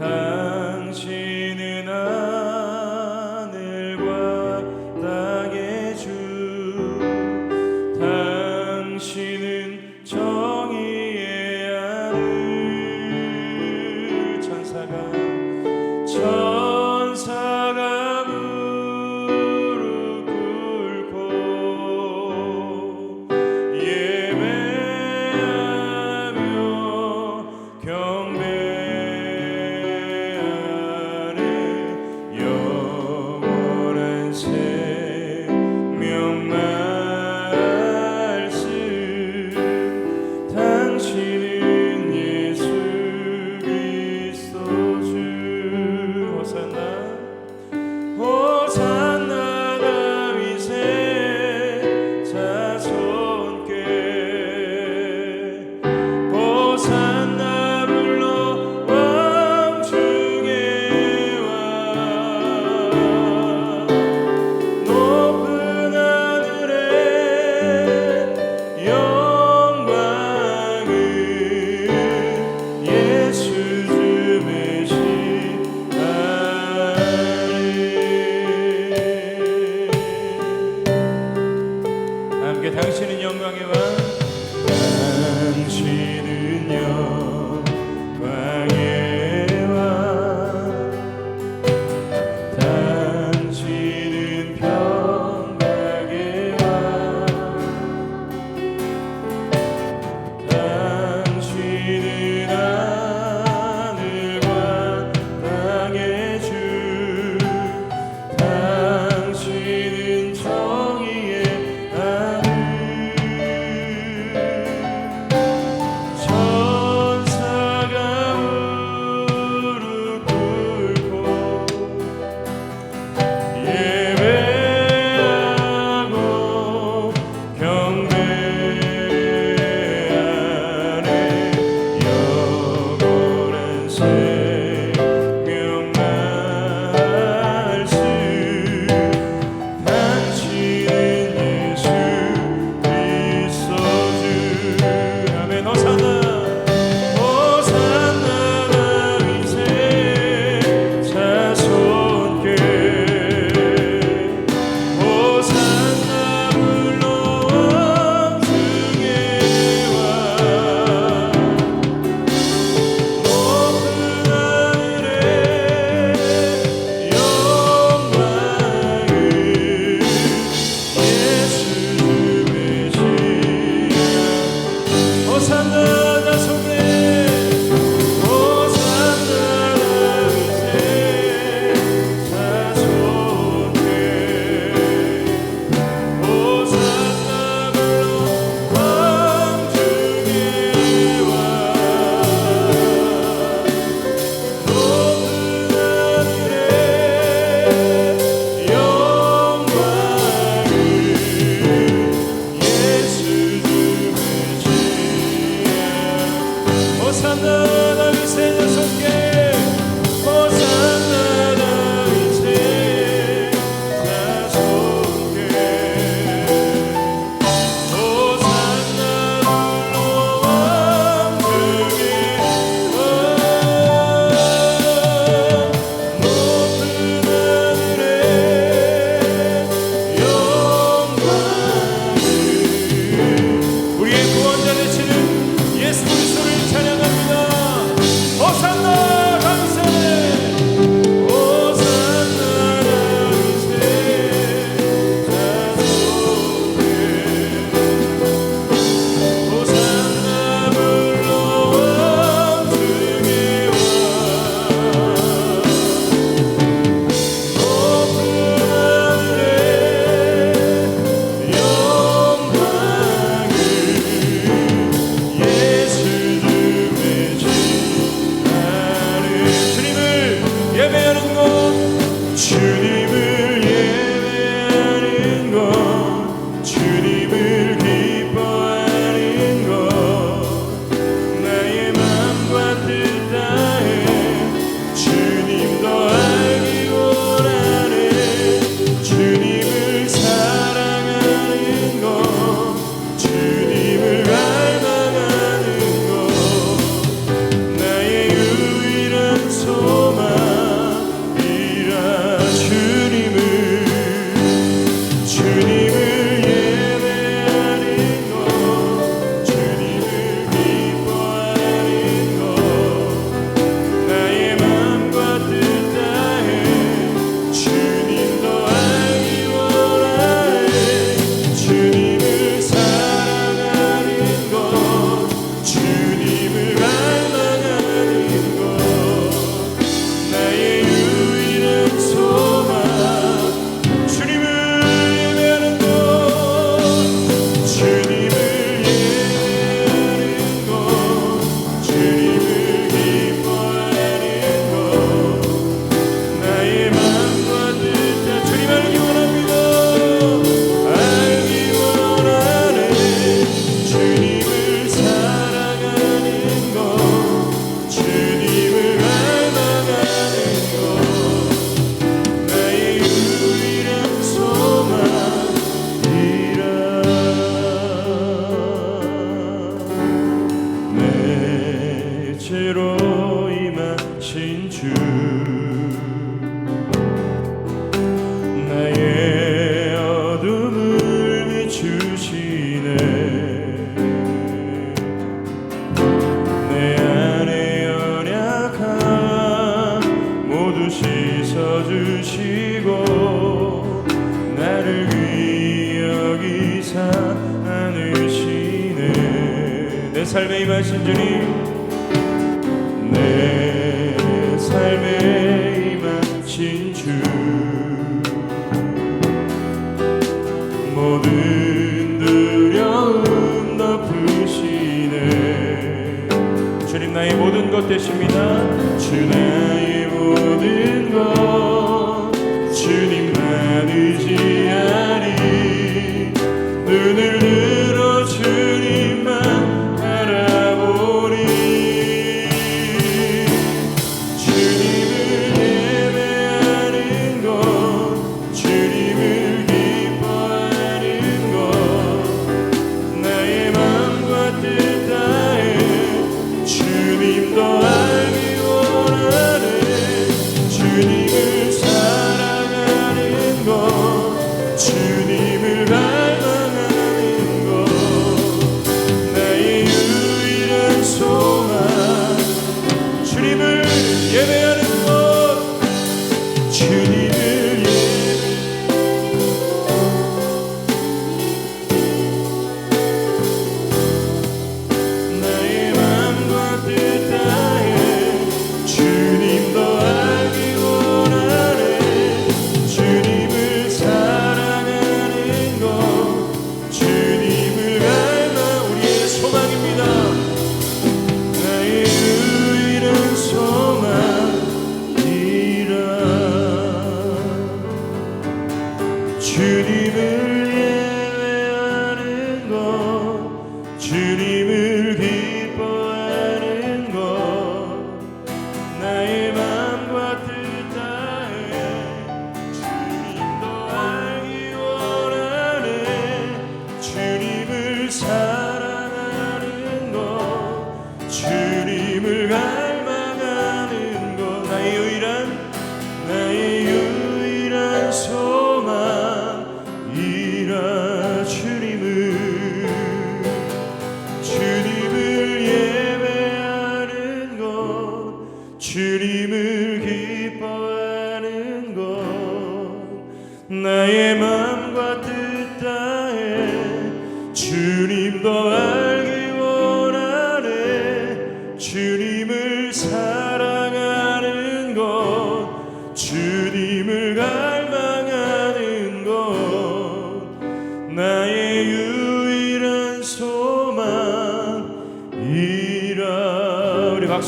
당신 cheiro 되십니다. 주님.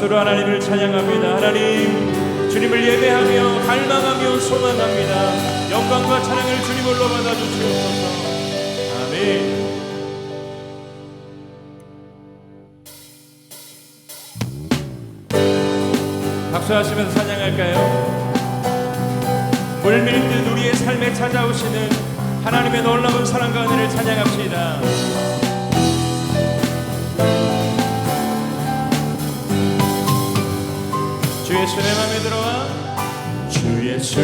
박수로 하나님을 찬양합니다. 하나님, 주님을 예배하며 갈망하며 소망합니다. 영광과 찬양을 주님으로 받아 주시옵소서. 아멘. 박수하시면서 찬양할까요? 물밀듯 우리의 삶에 찾아오시는 하나님의 놀라운 사랑과 은혜를 찬양합시다. 예수 내 맘에 들어와. 주 예수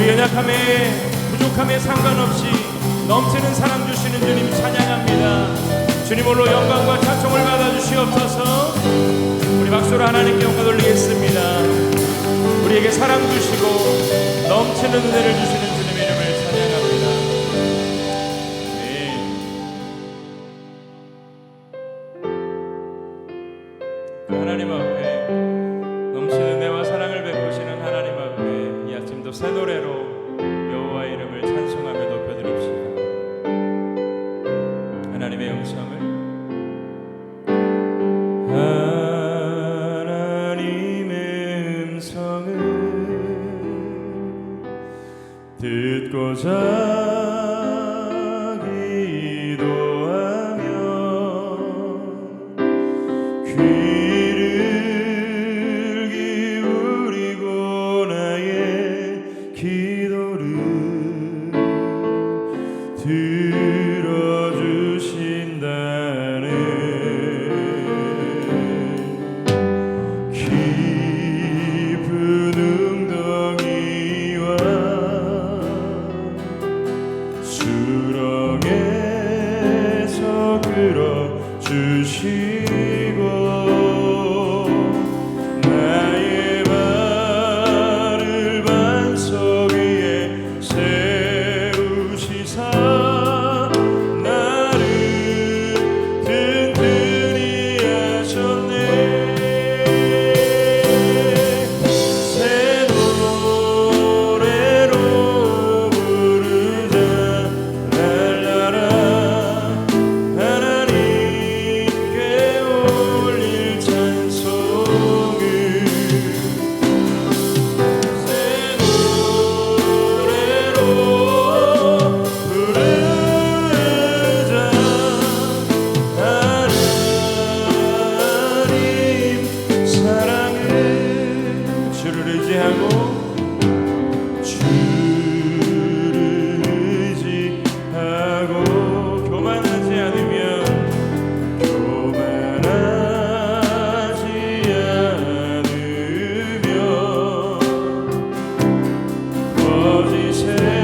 우리 연약함에 부족함에 상관없이 넘치는 사랑 주시는 주님 찬양합니다. 주님으로 영광과 찬송을 받아주시옵소서. 우리 박수로 하나님께 영광 돌리겠습니다. 우리에게 사랑 주시고 넘치는 은혜를 주시는 Georgia. 지세.